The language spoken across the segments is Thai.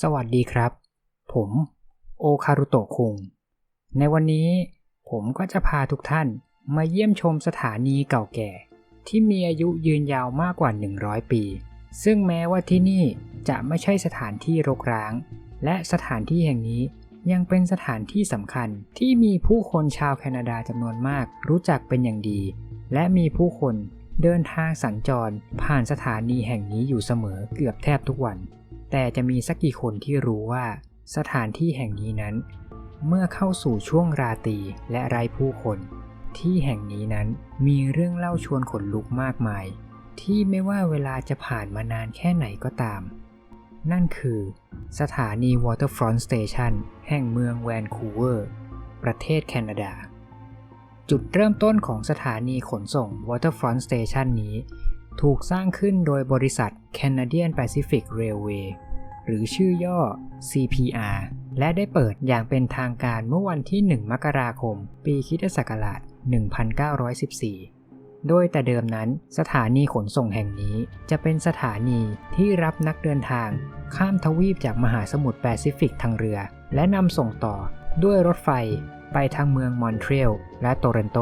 สวัสดีครับ ผมโอคารุโตะคุง ในวันนี้ผมก็จะพาทุกท่านมาเยี่ยมชมสถานีเก่าแก่ ที่มีอายุยืนยาวมากกว่า 100 ปี ซึ่งแม้ว่าที่นี่จะไม่ใช่สถานที่รกร้าง และสถานที่แห่งนี้ยังเป็นสถานที่สำคัญที่มีผู้คนชาวแคนาดาจำนวนมากรู้จักเป็นอย่างดี และมีผู้คนเดินทางสัญจรผ่านสถานีแห่งนี้อยู่เสมอเกือบแทบทุกวัน แต่จะมีสักกี่คนที่รู้ว่าสถานที่แห่งนี้นั้น เมื่อเข้าสู่ช่วงราตรีและไร้ผู้คน ที่แห่งนี้นั้นมีเรื่องเล่าชวนขนลุกมากมาย ที่ไม่ว่าเวลาจะผ่านมานานแค่ไหนก็ตาม นั่นคือ สถานี Waterfront Station แห่งเมืองแวนคูเวอร์ ประเทศแคนาดา จุดเริ่มต้นของสถานีขนส่ง Waterfront Station นี้ ถูกสร้างขึ้นโดยบริษัท Canadian Pacific Railway หรือชื่อย่อ CPR และได้เปิดอย่างเป็นทางการเมื่อวันที่ 1 มกราคม ปีคริสตศักราช 1914 โดยแต่เดิมนั้นสถานีขนส่งแห่งนี้จะเป็นสถานีที่รับนักเดินทาง ข้ามทวีปจากมหาสมุทรแปซิฟิกทางเรือ และนำส่งต่อด้วยรถไฟไปทางเมืองมอนทรีอลและโตเรนโต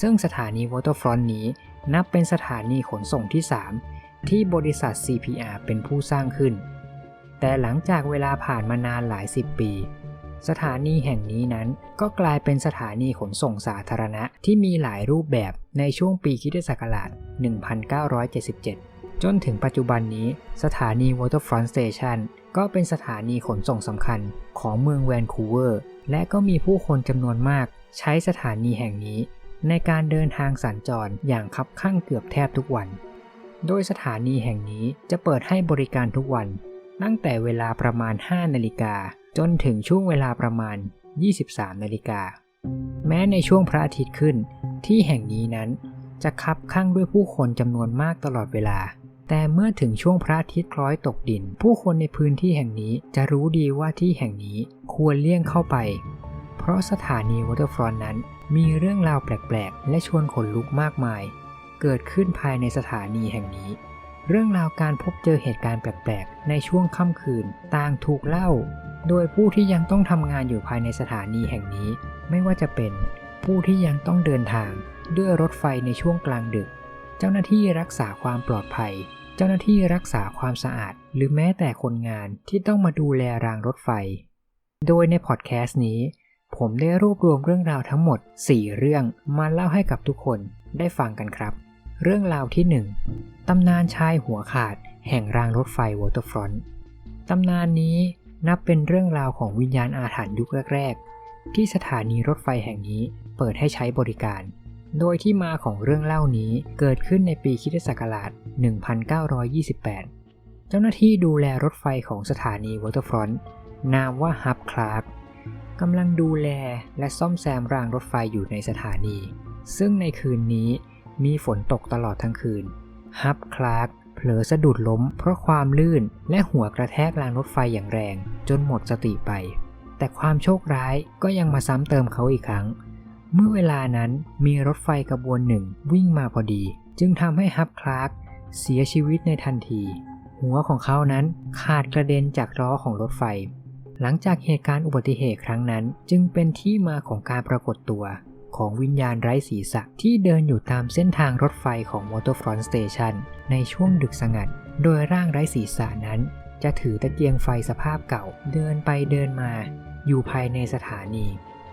ซึ่งสถานีวอเตอร์ฟรอนต์นี้ นับเป็นสถานีขนส่งที่ 3 ที่บริษัท CPR เป็นผู้สร้างขึ้น แต่หลังจากเวลาผ่านมานานหลายสิบปี สถานีแห่งนี้นั้นก็กลายเป็นสถานีขนส่งสาธารณะที่มีหลายรูปแบบในช่วงปีคริสตศักราช 1977 จนถึงปัจจุบันนี้ สถานี Waterfront Station ก็เป็นสถานีขนส่งสำคัญของเมืองแวนคูเวอร์ และก็มีผู้คนจำนวนมากใช้สถานีแห่งนี้ ในการเดินทางสัญจรอย่างคับข้างเกือบแทบทุกวัน โดยสถานีแห่งนี้จะเปิดให้บริการทุกวัน ตั้งแต่เวลาประมาณ 5 นาฬิกา จนถึงช่วงเวลาประมาณ 23 นาฬิกา แม้ในช่วงพระอาทิตย์ขึ้น ที่แห่งนี้นั้นจะคับข้างด้วยผู้คนจำนวนมากตลอดเวลา แต่เมื่อถึงช่วงพระอาทิตย์คล้อยตกดิน ผู้คนในพื้นที่แห่งนี้จะรู้ดีว่าที่แห่งนี้ควรเลี่ยงเข้าไป ราะสถานีวอเตอร์ฟรอนต์นั้น มีเรื่องราวแปลกๆ และชวนขนลุกมากมาย เกิดขึ้นภายในสถานีแห่งนี้ เรื่องราวการพบเจอเหตุการณ์แปลกๆ ในช่วงค่ำคืนต่างถูกเล่า โดยผู้ที่ยังต้องทำงานอยู่ภายในสถานีแห่งนี้ ไม่ว่าจะเป็นผู้ที่ยังต้องเดินทางด้วยรถไฟในช่วงกลางดึก เจ้าหน้าที่รักษาความปลอดภัย เจ้าหน้าที่รักษาความสะอาด หรือแม้แต่คนงานที่ต้องมาดูแลรางรถไฟ โดยในพอดแคสต์นี้ ผมได้รวบรวมเรื่องราวทั้งหมด 4 เรื่องมาเล่าให้กับทุกคนได้ฟังกันครับ เรื่องราวที่ 1ตำนานชายหัวขาด แห่งรางรถไฟวอเตอร์ฟรอนต์ตำนานนี้นับเป็นเรื่องราวของวิญญาณอาถรรพ์ยุคแรกๆ ที่สถานีรถไฟแห่งนี้เปิดให้ใช้บริการ โดยที่มาของเรื่องเล่านี้เกิดขึ้นในปีคิตศักราช 1928 เจ้าหน้าที่ดูแลรถไฟของสถานีวอเตอร์ฟรอนต์นามว่าฮับคลาร์ก กำลังดูแลและซ่อมแซมรางรถไฟอยู่ในสถานี ซึ่งในคืนนี้มีฝนตกตลอดทั้งคืน ฮับคลาร์กเผลอสะดุดล้มเพราะความลื่นและหัวกระแทกรางรถไฟอย่างแรง จนหมดสติไป แต่ความโชคร้ายก็ยังมาซ้ำเติมเขาอีกครั้ง เมื่อเวลานั้นมีรถไฟกระบวนหนึ่งวิ่งมาพอดี จึงทำให้ฮับคลาร์กเสียชีวิตในทันที หัวของเขานั้นขาดกระเด็นจากล้อของรถไฟ หลังจากเหตุการณ์อุบัติเหตุครั้งนั้น จึงเป็นที่มาของการปรากฏตัว ของวิญญาณไร้ศีรษะที่เดินอยู่ตามเส้นทางรถไฟของ Waterfront Station ในช่วงดึกสงัด โดยร่างไร้ศีรษะนั้น จะถือตะเกียงไฟสภาพเก่า เดินไปเดินมา อยู่ภายในสถานี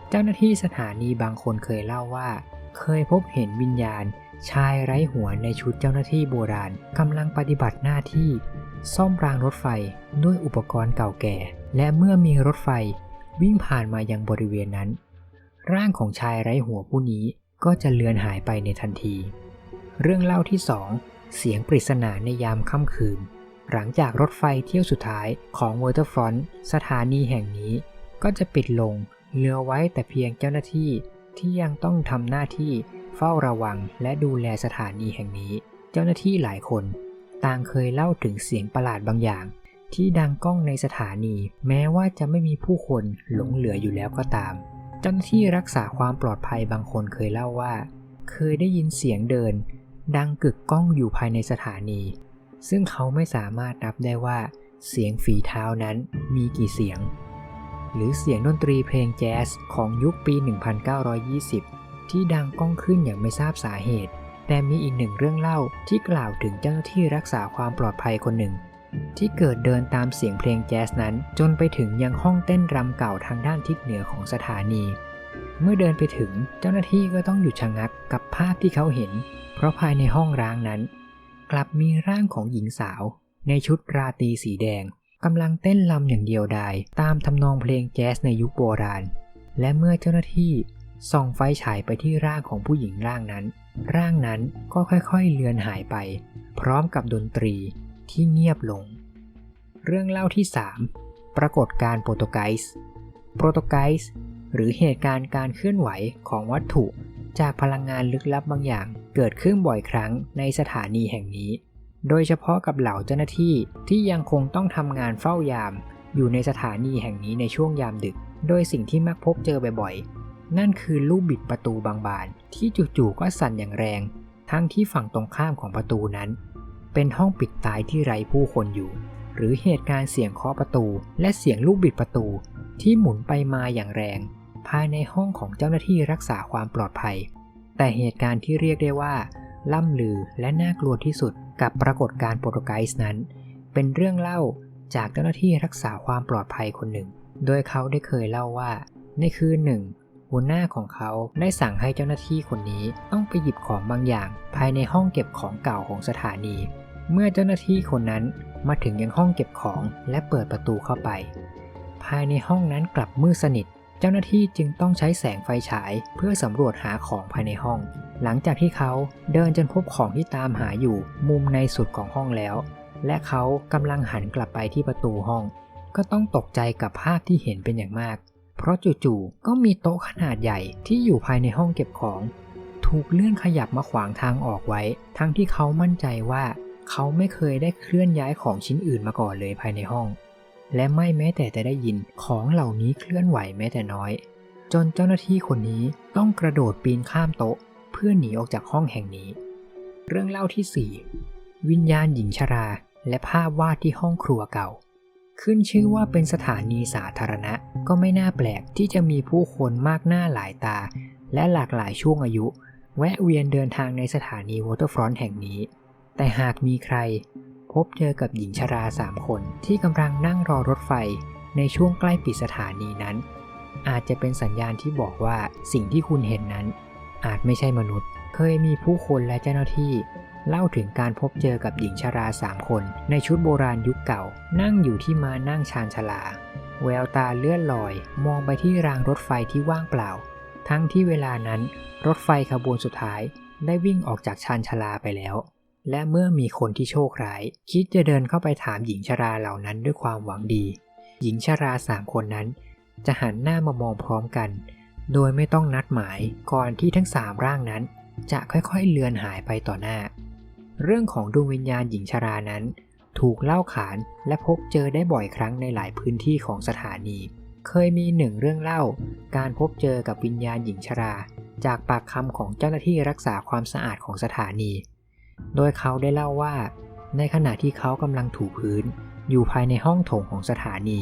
เจ้าหน้าที่สถานีบางคนเคยเล่าว่า เคยพบเห็นวิญญาณ ชายไร้หัวในชุดเจ้าหน้าที่โบราณกำลังปฏิบัติหน้าที่ ซ่อมรางรถไฟด้วยอุปกรณ์เก่าแก่ และเมื่อมีรถไฟวิ่งผ่านมายังบริเวณนั้น ร่างของชายไร้หัวผู้นี้ก็จะเลือนหายไปในทันที เรื่องเล่าที่2เสียงปริศนาในยามค่ำคืน หลังจากรถไฟเที่ยวสุดท้ายของ Waterfront สถานีแห่งนี้ ก็จะปิดลงเหลือไว้แต่เพียงเจ้าหน้าที่ที่ยังต้องทำหน้าที่เฝ้าระวังและดูแลสถานีแห่งนี้ เจ้าหน้าที่หลายคน ต่างเคยเล่าถึงเสียงประหลาดบางอย่าง ที่ดังก้องในสถานี แม้ว่าจะไม่มีผู้คนหลงเหลืออยู่แล้วก็ตาม เจ้าหน้าที่รักษาความปลอดภัยบางคนเคยเล่าว่า เคยได้ยินเสียงเดิน ดังกึกก้องอยู่ภายในสถานี ซึ่งเขาไม่สามารถนับได้ว่า เสียงฝีเท้านั้นมีกี่เสียง หรือเสียงดนตรีเพลงแจ๊สของยุคปี 1920 ที่ดังก้องขึ้นอย่างไม่ทราบสาเหตุแต่มีอีกหนึ่งเรื่องเล่าที่กล่าวถึงเจ้าหน้าที่รักษาความปลอดภัยคนหนึ่ง ที่เกิดเดินตามเสียงเพลงแจ๊สนั้น จนไปถึงยังห้องเต้นรำเก่าทางด้านทิศเหนือของสถานี เมื่อเดินไปถึงเจ้าหน้าที่ก็ต้องหยุดชะงักกับภาพที่เขาเห็น เพราะภายในห้องร้างนั้น กลับมีร่างของหญิงสาว ในชุดราตรีสีแดงกำลังเต้นลำอย่างเดียวดายตามทำนองเพลงแจ๊สในยุคโบราณ และเมื่อเจ้าหน้าที่ส่องไฟฉายไปที่ร่างของผู้หญิงร่างนั้น ร่างนั้นก็ค่อยๆเลือนหายไป พร้อมกับดนตรี ที่เงียบลง เรื่องเล่าที่ 3 ปรากฏการโปรโตไกส์โปรโตไกส์หรือเหตุการณ์การเคลื่อนไหวของวัตถุจากพลังงานลึกลับบางอย่างเกิดขึ้นบ่อยครั้งในสถานีแห่งนี้ โดยเฉพาะกับเหล่าเจ้าหน้าที่ที่ยังคงต้องทำงานเฝ้ายาม อยู่ในสถานีแห่งนี้ในช่วงยามดึก โดยสิ่งที่มักพบเจอบ่อยๆ นั่นคือลูกบิดประตูบางบานที่จู่ๆก็สั่นอย่างแรง ทั้งที่ฝั่งตรงข้ามของประตูนั้น เป็นห้องปิดตายที่ไร้ผู้คนอยู่ หรือเหตุการณ์เสียงเคาะประตู และเสียงลูกบิดประตูที่หมุนไปมาอย่างแรง ภายในห้องของเจ้าหน้าที่รักษาความปลอดภัย แต่เหตุการณ์ที่เรียกได้ว่าล่ำลือและน่ากลัวที่สุดกับปรากฏการณ์โปรโตไกส์นั้น เป็นเรื่องเล่าจากเจ้าหน้าที่รักษาความปลอดภัยคนหนึ่ง โดยเขาได้เคยเล่าว่า ในคืนหนึ่ง หัวหน้าของเขาได้สั่งให้เจ้าหน้าที่คนนี้ต้องไปหยิบของบางอย่าง ภายในห้องเก็บของเก่าของสถานี เมื่อเจ้าหน้าที่คนนั้นมาถึงยังห้องเก็บของและเปิดประตูเข้าไป ภายในห้องนั้นกลับมืดสนิท เจ้าหน้าที่จึงต้องใช้แสงไฟฉายเพื่อสำรวจหาของภายในห้อง หลังจากที่เขาเดินจนพบของที่ตามหาอยู่มุมในสุดของห้องแล้ว และเขากำลังหันกลับไปที่ประตูห้อง ก็ต้องตกใจกับภาพที่เห็นเป็นอย่างมาก เพราะจู่ๆก็มีโต๊ะขนาดใหญ่ที่อยู่ภายในห้องเก็บของ ถูกเลื่อนขยับมาขวางทางออกไว้ ทั้งที่เขามั่นใจว่า เขาไม่เคยได้เคลื่อนย้ายของชิ้นอื่นมาก่อนเลยภายในห้อง และไม่แม้แต่จะได้ยินของเหล่านี้เคลื่อนไหวแม้แต่น้อย จนเจ้าหน้าที่คนนี้ต้องกระโดดปีนข้ามโต๊ะ เพื่อหนีออกจากห้องแห่งนี้ เรื่องเล่าที่ 4 วิญญาณหญิงชรา และภาพวาดที่ห้องครัวเก่า ขึ้นชื่อว่าเป็นสถานีสาธารณะ ก็ไม่น่าแปลกที่จะมีผู้คนมากหน้าหลายตา และหลากหลายช่วงอายุ แวะเวียนเดินทางในสถานีวอเตอร์ฟรอนต์แห่งนี้ แต่หากมีใคร พบเจอกับหญิงชราสามคนที่กำลังนั่งรอรถไฟในช่วงใกล้ปิดสถานีนั้น อาจจะเป็นสัญญาณที่บอกว่าสิ่งที่คุณเห็นนั้น อาจไม่ใช่มนุษย์ เคยมีผู้คนและเจ้าหน้าที่ เล่าถึงการพบเจอกับหญิงชราสามคน ในชุดโบราณยุคเก่า นั่งอยู่ที่มานั่งชานชาลา แววตาเลื่อนลอย มองไปที่รางรถไฟที่ว่างเปล่า ทั้งที่เวลานั้น รถไฟขบวนสุดท้ายได้วิ่งออกจากชานชาลาไปแล้ว และเมื่อมีคนที่โชคร้าย คิดจะเดินเข้าไปถามหญิงชราเหล่านั้นด้วยความหวังดี หญิงชราสามคนนั้น จะหันหน้ามามองพร้อมกัน โดยไม่ต้องนัดหมายก่อนที่ทั้งสามร่างนั้น จะค่อยๆเลือนหายไปต่อหน้า เรื่องของดวงวิญญาณหญิงชรานั้น ถูกเล่าขานและพบเจอได้บ่อยครั้งในหลายพื้นที่ของสถานี เคยมีหนึ่งเรื่องเล่า การพบเจอกับวิญญาณหญิงชรา จากปากคำของเจ้าหน้าที่รักษาความสะอาดของสถานี โดยเขาได้เล่าว่า ในขณะที่เขากำลังถูพื้น อยู่ภายในห้องโถงของสถานี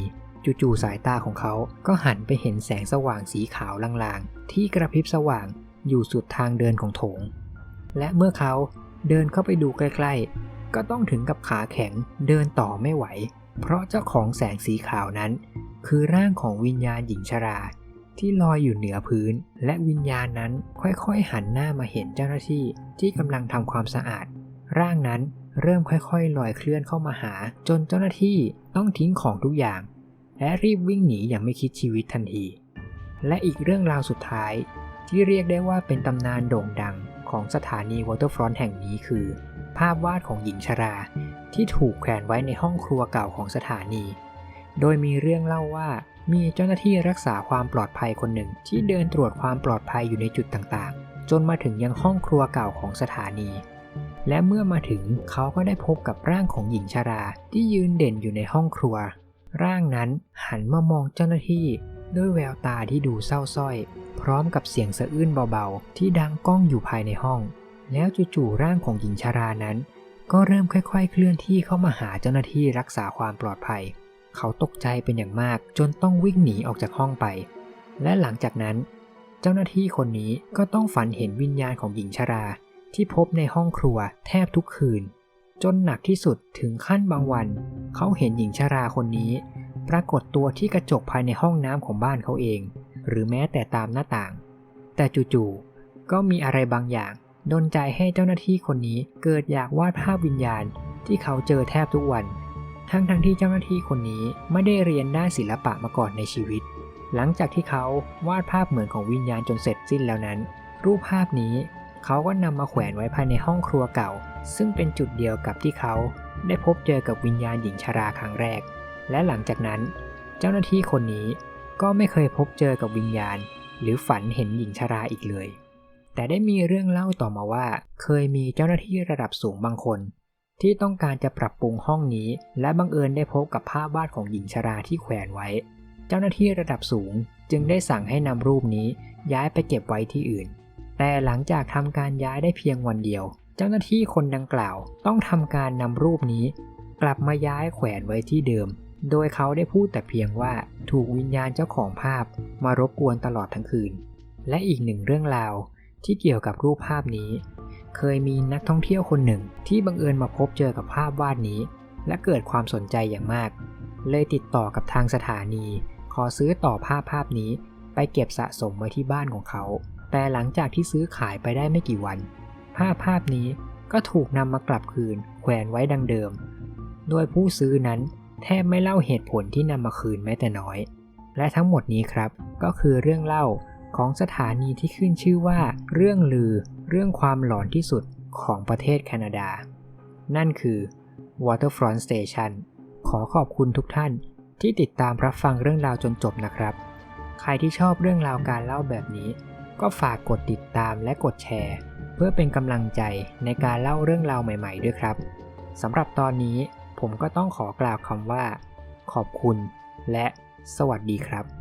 จู่ๆสายตาของเขาก็หันไปเห็นแสงสว่างสีขาวลางๆ ที่กระพริบสว่างอยู่สุดทางเดินของโถง และเมื่อเขาเดินเข้าไปดูใกล้ๆ ก็ต้องถึงกับขาแข็งเดินต่อไม่ไหว เพราะเจ้าของแสงสีขาวนั้น คือร่างของวิญญาณหญิงชรา ที่ลอยอยู่เหนือพื้น และวิญญาณนั้นค่อยๆหันหน้ามาเห็นเจ้าหน้าที่ที่กำลังทำความสะอาด ร่างนั้นเริ่มค่อยๆลอยเคลื่อนเข้ามาหา จนเจ้าหน้าที่ต้องทิ้งของทุกอย่าง และรีบวิ่งหนีอย่างไม่คิดชีวิตทันที และอีกเรื่องราวสุดท้ายที่เรียกได้ว่าเป็นตำนานโด่งดังของสถานีวอเตอร์ฟรอนต์แห่งนี้คือ ภาพวาดของหญิงชรา ที่ถูกแขวนไว้ในห้องครัวเก่าของสถานี โดยมีเรื่องเล่าว่า มีเจ้าหน้าที่รักษาความปลอดภัยคนหนึ่งที่เดินตรวจความปลอดภัยอยู่ในจุดต่างๆ จนมาถึงยังห้องครัวเก่าของสถานี และเมื่อมาถึงเขาก็ได้พบกับร่างของหญิงชราที่ยืนเด่นอยู่ในห้องครัว ร่างนั้นหันมามองเจ้าหน้าที่ ด้วยแววตาที่ดูเศร้าส้อย พร้อมกับเสียงสะอื้นเบาๆ ที่ดังก้องอยู่ภายในห้อง แล้วจู่ๆร่างของหญิงชรานั้น ก็เริ่มค่อย ๆ เคลื่อนที่เข้ามาหาเจ้าหน้าที่รักษาความปลอดภัย เขาตกใจเป็นอย่างมากจนต้องวิ่งหนีออกจากห้องไป และหลังจากนั้น เจ้าหน้าที่คนนี้ก็ต้องฝันเห็นวิญญาณของหญิงชรา ที่พบในห้องครัวแทบทุกคืน จนหนักที่สุดถึงขั้นบางวัน เขาเห็นหญิงชราคนนี้ ปรากฏตัวที่กระจกภายในห้องน้ำของบ้านเขาเอง หรือแม้แต่ตามหน้าต่าง แต่จู่ๆก็มีอะไรบางอย่างดนใจให้เจ้าหน้าที่คนนี้เกิดอยากวาดภาพวิญญาณที่เขาเจอแทบทุกวัน ทั้งทั้งที่เจ้าหน้าที่คนนี้ไม่ได้เรียนด้านศิลปะมาก่อนในชีวิต หลังจากที่เขาวาดภาพเหมือนของวิญญาณจนเสร็จสิ้นแล้วนั้น รูปภาพนี้เขาก็นำมาแขวนไว้ภายในห้องครัวเก่า ซึ่งเป็นจุดเดียวกับที่เขาได้พบเจอกับวิญญาณหญิงชราครั้งแรก และหลังจากนั้น เจ้าหน้าที่คนนี้ก็ไม่เคยพบเจอกับวิญญาณ หรือฝันเห็นหญิงชราอีกเลย แต่ได้มีเรื่องเล่าต่อมาว่า เคยมีเจ้าหน้าที่ระดับสูงบางคน ที่ต้องการจะปรับปรุงห้องนี้ และบังเอิญได้พบกับภาพวาดของหญิงชราที่แขวนไว้ เจ้าหน้าที่ระดับสูงจึงได้สั่งให้นำรูปนี้ย้ายไปเก็บไว้ที่อื่น แต่หลังจากทำการย้ายได้เพียงวันเดียว เจ้าหน้าที่คนดังกล่าว ต้องทำการนำรูปนี้ กลับมาย้ายแขวนไว้ที่เดิม โดยเขาได้พูดแต่เพียงว่าถูกวิญญาณเจ้าของภาพมารบกวนตลอดทั้งคืน และอีกหนึ่งเรื่องราวที่เกี่ยวกับรูปภาพนี้ เคยมีนักท่องเที่ยวคนหนึ่งที่บังเอิญมาพบเจอกับภาพวาดนี้ และเกิดความสนใจอย่างมาก เลยติดต่อกับทางสถานี ขอซื้อต่อภาพภาพนี้ ไปเก็บสะสมไว้ที่บ้านของเขา แต่หลังจากที่ซื้อขายไปได้ไม่กี่วัน ภาพภาพนี้ก็ถูกนำมากลับคืน แขวนไว้ดังเดิม โดยผู้ซื้อนั้นแทบไม่เล่าเหตุผลที่นำมาคืนแม้แต่น้อย และทั้งหมดนี้ครับก็คือเรื่องเล่าของสถานีที่ขึ้นชื่อว่า เรื่องลือ เรื่องความหลอนที่สุดของประเทศแคนาดา นั่นคือ Waterfront Station ขอขอบคุณทุกท่านที่ติดตามรับฟังเรื่องราวจนจบนะครับ ใครที่ชอบเรื่องราวการเล่าแบบนี้ ก็ฝากกดติดตามและกดแชร์ เพื่อเป็นกำลังใจในการเล่าเรื่องราวใหม่ ๆ ด้วยครับสำหรับตอนนี้ผมก็ต้องขอกล่าวคำว่า ขอบคุณและสวัสดีครับ